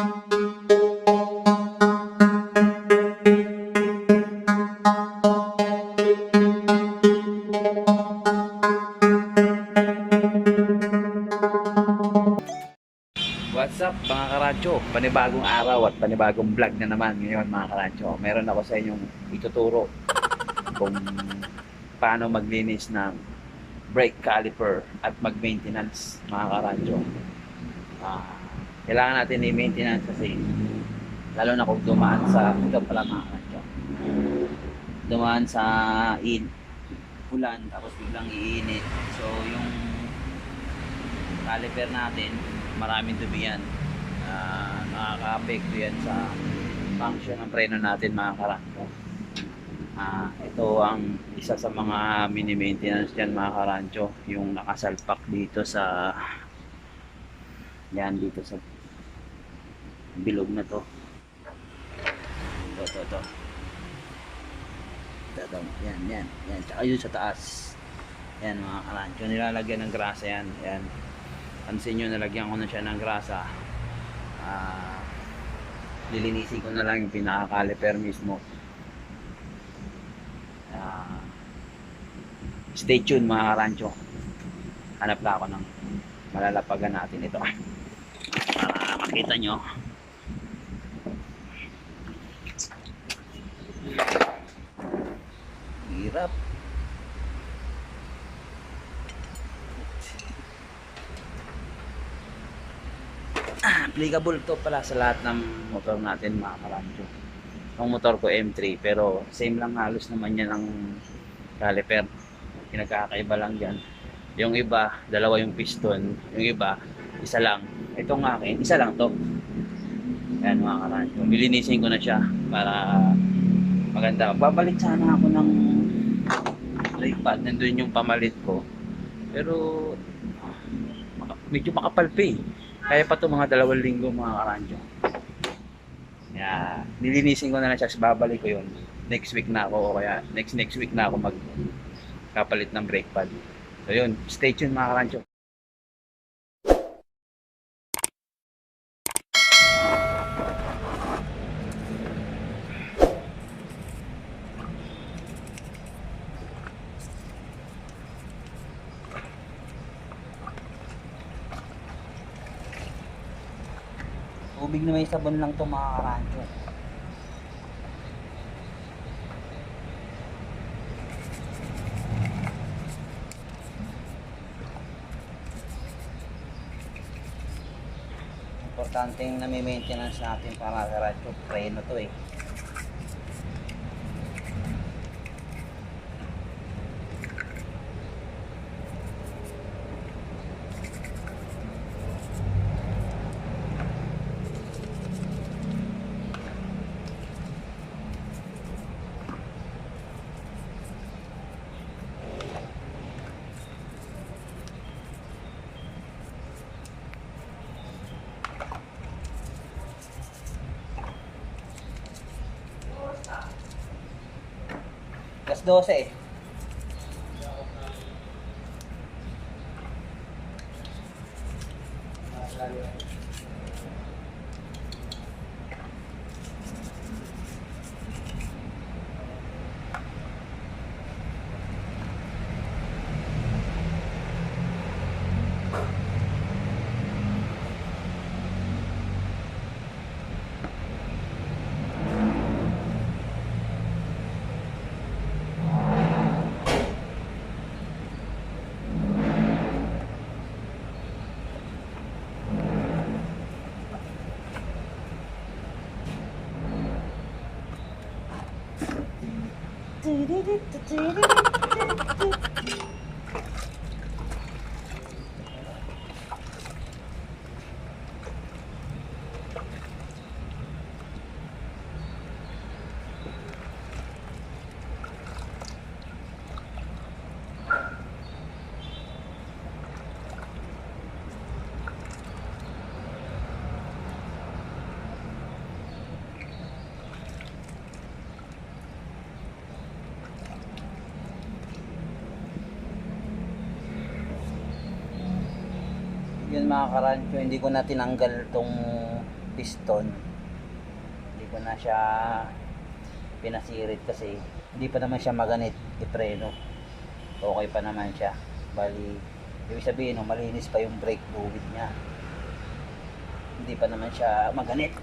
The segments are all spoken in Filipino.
What's up mga karadyo? Panibagong araw at panibagong vlog na naman ngayon mga karadyo. Meron ako sa inyong ituturo kung paano maglinis ng brake caliper at mag-maintenance mga karadyo. Ah, kailangan natin i-maintenance kasi lalo na kung dumaan sa ito pala mga. Dumaan sa in ulan tapos biglang iinit. So yung caliper natin maraming dumi yan. Ah, nakaka-apekto yan sa function ng preno natin mga karancho. Ah, ito ang isa sa mga mini maintenance dyan mga karancho, yung nakasalpak dito sa yan dito sa bilog na to. Ito, ito, ito. Ito. Yan, yan, yan. Tsaka yun sa taas. Yan mga karancho, nilalagyan ng grasa yan. Yan pansin nyo nalagyan ko na siya ng grasa ah lilinisin ko na lang yung pinaka-caliper mismo Ah, stay tuned mga karancho hanap na ako ng malalapagan natin ito para makita nyo hirap applicable to pala sa lahat ng motor natin mga karancho. Ang motor ko M3 pero same lang halos naman yan ang caliper. Pinagkakaiba lang yan. Yung iba, dalawa yung piston. Yung iba, isa lang. Itong akin, isa lang to. Ayan mga karancho. Nilinisin ko na siya para maganda. Babalik sana ako ng pad. Nandun yung pamalit ko. Pero medyo makapal pa eh. Kaya pa to mga dalawang linggo mga karanjo. Yeah, nilinisin ko na lang siya, babalik ko yun. Next week na ako, o kaya next next week na ako mag kapalit ng brake pad. So yun, stay tuned mga karanjo. Tubig na may sabon lang to mga karanjo. Importante yung nami-maintenance natin para sa radyo. Preno to eh. Alas 12 eh. トゥルルットゥルルッ mga karancho, hindi ko na tinanggal tong piston. Hindi ko na siya pinasirit kasi hindi pa naman siya maganit ipreno. Okay pa naman siya. Bali, ibig sabihin, no, malinis pa yung brake fluid niya. Hindi pa naman siya maganit.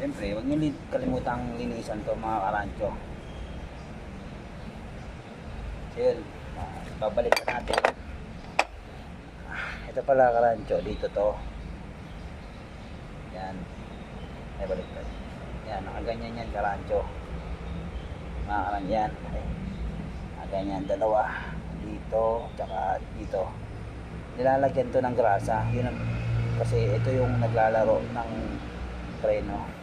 Siyempre, huwag niyo li- linisan to mga karancho. So yun, ah, babalik na natin. Ah, Ito pala karancho, dito to. Yan. Ay, balik ka. Yan, nakaganyan yan karancho. Mga karancho yan. Ay, nakaganyan, dalawa. Dito, tsaka dito. Nilalagyan to ng grasa. Yun ang, kasi ito yung naglalaro ng preno.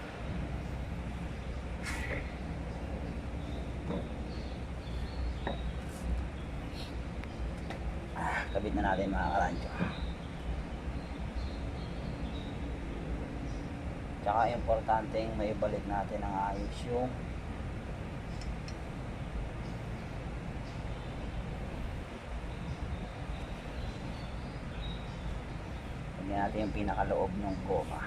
Ah, kabit na natin mga karancho. Tsaka importanteng may balik natin ang ayos yung Lagyan natin yung pinakaloob ng goma.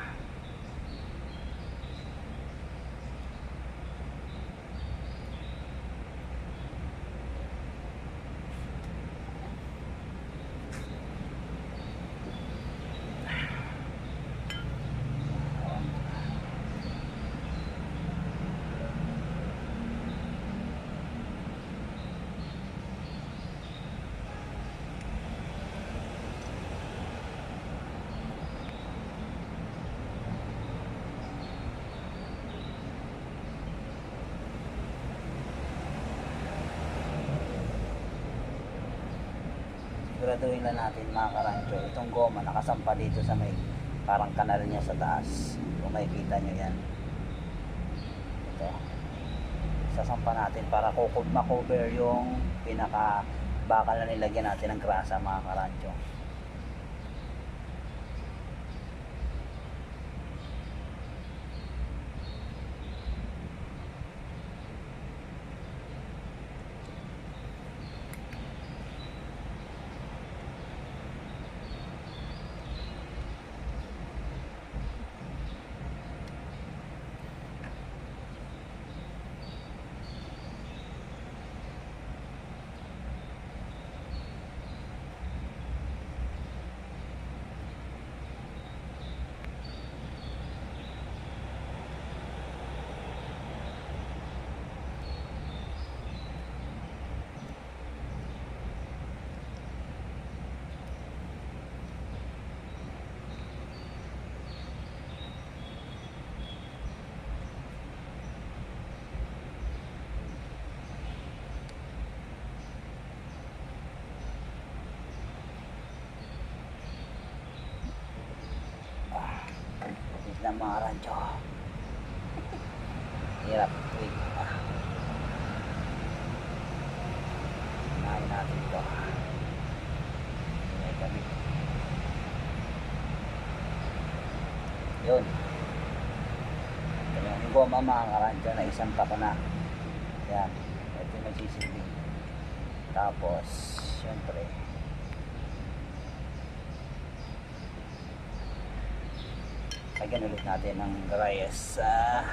Siguraduhin lang natin mga karancho. Itong goma nakasampa dito sa may parang kanal niya sa taas. Kung makikita nyo yan. Ito. Sasampa natin para makover yung pinaka bakal na nilagyan natin ng grasa mga karancho. Wait lang mga rancho. Hirap. Wait. Unahin natin ito. May kami. Yun. Yung goma mga karancho na isang tako na. Yan. Ito yung magsisilbing. Tapos, syempre, lagyan ulit natin ng Reyes ah,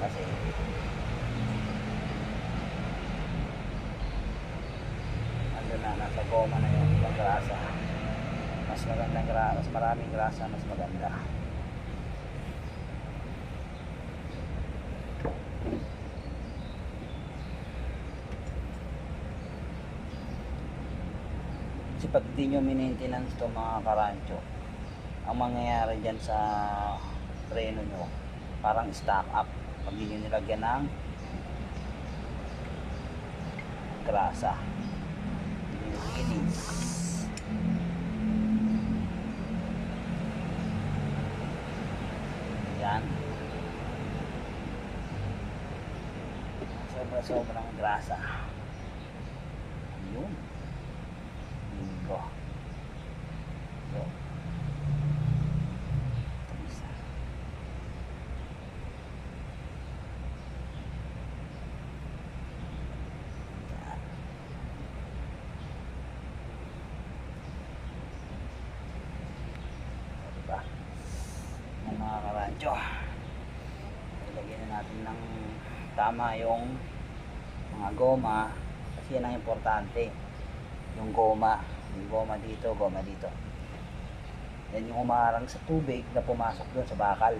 kasi ando na nasa goma na yung ibang grasa. Mas magandang grasa mas maraming grasa mas maganda. Kasi pag di nyo maintenance to mga karancho ang mangyayari dyan sa preno nyo parang stack up. Pag hindi nilagyan ng grasa. Hindi nyo linis yan. Sobra sobrang grasa. Yun linggo so, karancho. Ilagyan na natin ng tama yung mga goma kasi yan ang importante. Yung goma. Yung goma dito, goma dito. Yan yung umarang sa tubig na pumasok doon sa bakal.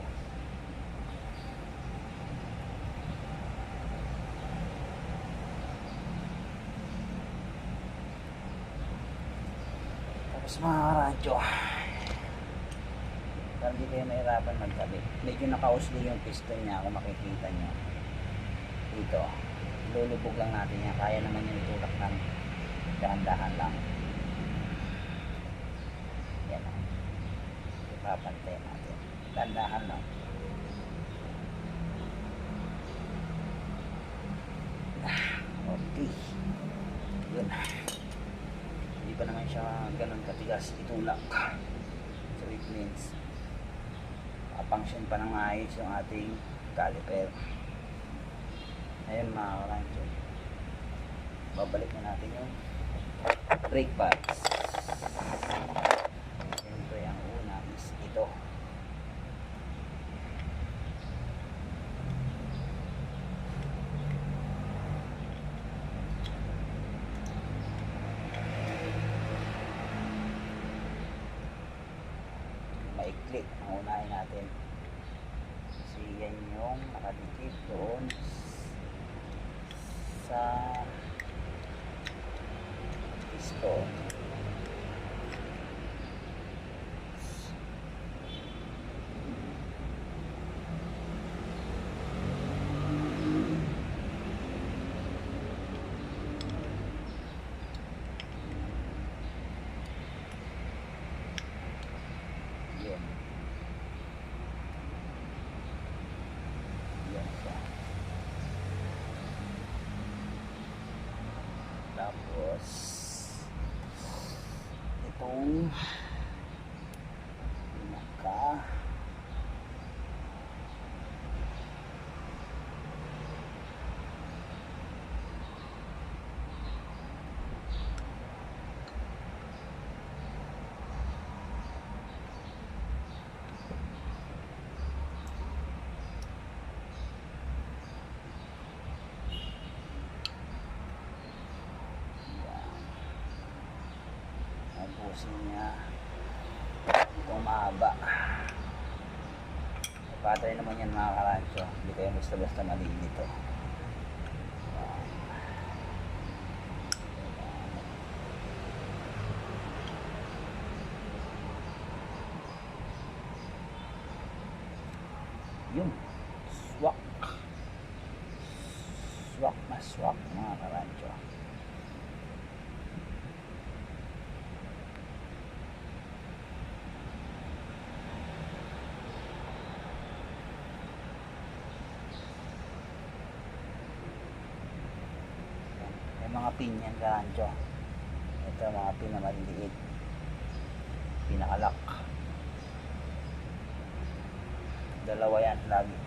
Tapos mga karancho, para hindi kayo mahirapan magtabi. Medyo nakausli yung piston niya kung makikita nyo. Dito. Lulubog lang natin yan. Kaya naman yung itulak ng dahan-dahan lang. Yan o. Ipapantay natin. Dahan-dahan lang. Okay. Yun. Hindi pa naman siya ganun katigas itulak. So it means function pa ng maayos yung ating caliper. Ayun mga karancho. Babalik na natin yung brake pads. Siyempre ang una is ito. Unahin natin. Kasi yan yung nakadikit doon sa piston yun yan siya tapos itong pinaka puso niya itong mahaba. Patay naman yan mga karancho. Hindi kayo basta basta maliin yun swak swak na swak mga karancho May mga pin yan karancho. Ito mga pin na maliliit. Pinakalak. Dalawa yan lagi.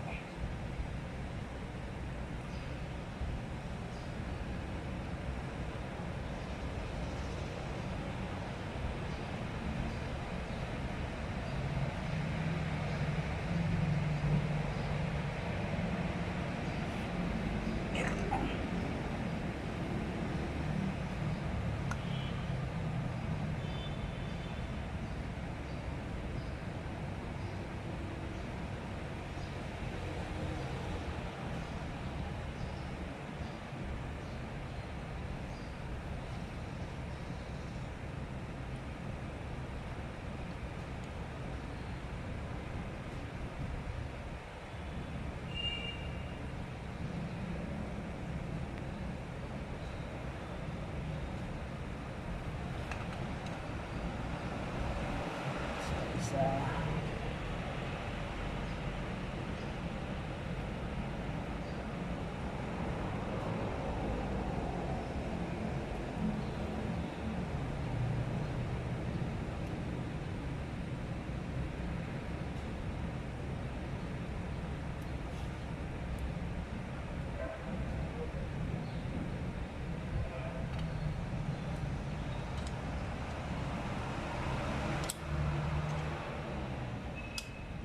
Isa.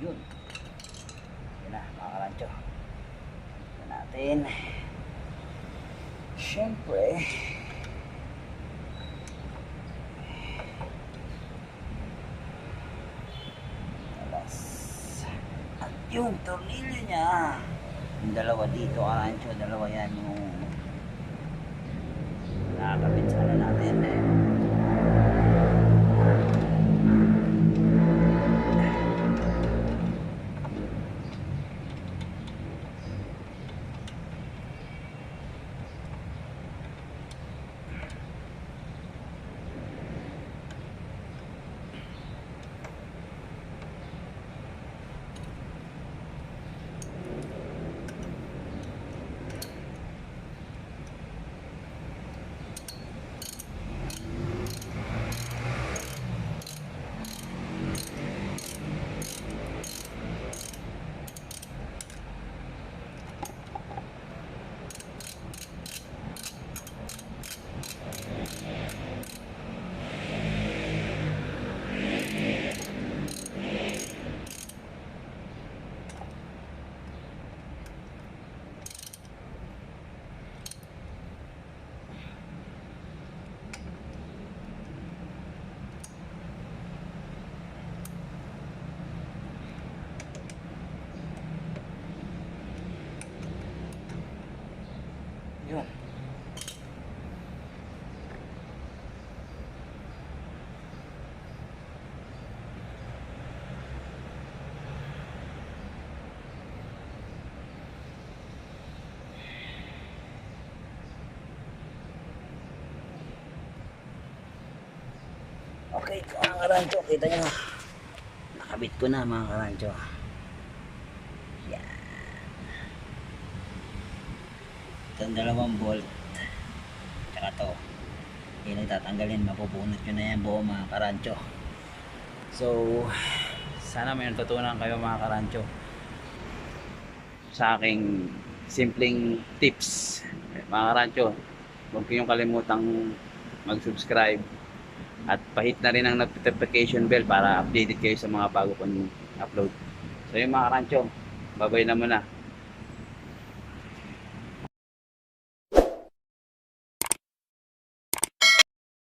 Yun. karancho. Ito natin. Siyempre, alas. At yung tornilyo niya, yung dalawa dito, karancho, dalawa yan yung nakakabit sa ano natin eh. Yun. Okay, mga karancho. Kita nyo. Nakabit ko na mga karancho. Yan. Itong dalawang bolt. Tsaka to. Ang tatanggalin. Mapupunot nyo na yan buo mga karancho. So, sana may natutunan kayo mga karancho sa aking simpleng tips. Mga karancho, huwag kayong kalimutang mag-subscribe at pahit na rin ang notification bell para updated kayo sa mga bago kong upload. So yung mga karancho, babay na muna.